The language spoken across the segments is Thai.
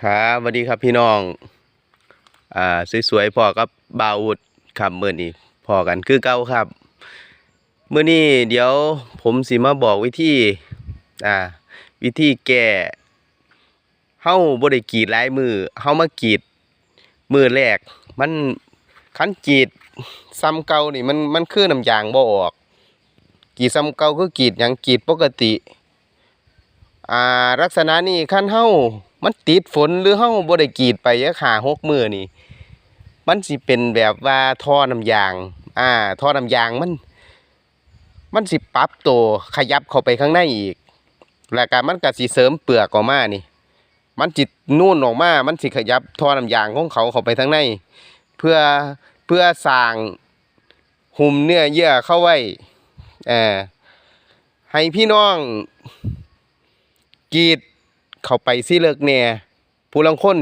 ครับสวัสดีครับพี่น้อง อ่าสวยๆพอกับบาวอุดครับมื้อนี้พอกันคือเก่าครับเมื้อนี้เดี๋ยวผมสิมาบอกวิธีอ่าวิธีแก้เฮาบ่ได้กรีดลายมือเฮามากรีดมือแรก มันคันกรีดซ้ำเก่านี่มันมันคือน้ำยางบ่ออกกรีดซ้ำเก่าคือกรีดหยังกรีดปกติอ่าลักษณะนี้คันเฮา มันติดฝนหรือเฮาบ่ได้กรีดไปยักหาหกมือนี่ มันสิเป็นแบบว่าท่อน้ำยาง อ่า ท่อน้ำยางมัน มันสิปรับตัวขยับเข้าไปข้างในอีก แล้วก็มันก็สิเสริมเปลือกออกมานี่ มันจิตนู่นออกมา มันสิขยับท่อน้ำยางของเขาเข้าไปข้างใน เพื่อเพื่อสร้างหุ้มเนื้อเยื่อเข้าไว้เอ่อให้พี่น้องกรีด เข้าไปสิเลิกแหน่ผู้ลังคน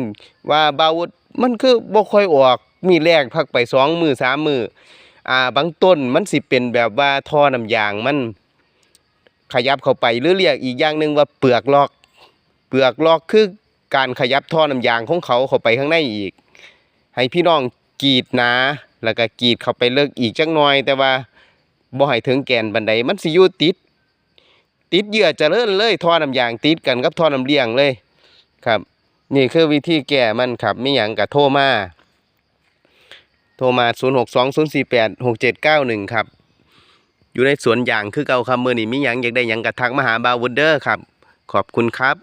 ว่าบาวุธมันคือบ่ค่อยออกมีแรกพักไปสองมือสามมืออ่าบางต้นมันสิเป็นแบบว่าท่อน้ำยางมันขยับเข้าไปหรือเรียกอีกอย่างหนึ่งว่าเปลือกลอก เปลือกลอกคือการขยับท่อน้ำยางของเขาเข้าไปข้างในอีก ให้พี่น้องกรีดนาแล้วก็กรีดเข้าไปเลิกอีกจักหน่อย แต่ว่าบ่ให้ถึงแกนบันไดมันสิอยู่ติด ติดเหยื่อเจริญเลยท่อน้ำยางติดกันกับท่อน้ำเลี้ยงเลยครับ นี่คือวิธีแก้มันครับไม่หยังกับโทรมาโทรมา 0 6 2 0 4 8 6 7 9 1 ครับ อยู่ในสวนยางคือเก่าคำมือนี่มีหยังอยากได้หยังกระทักมาหาบาววุดเดอร์ครับ ขอบคุณครับ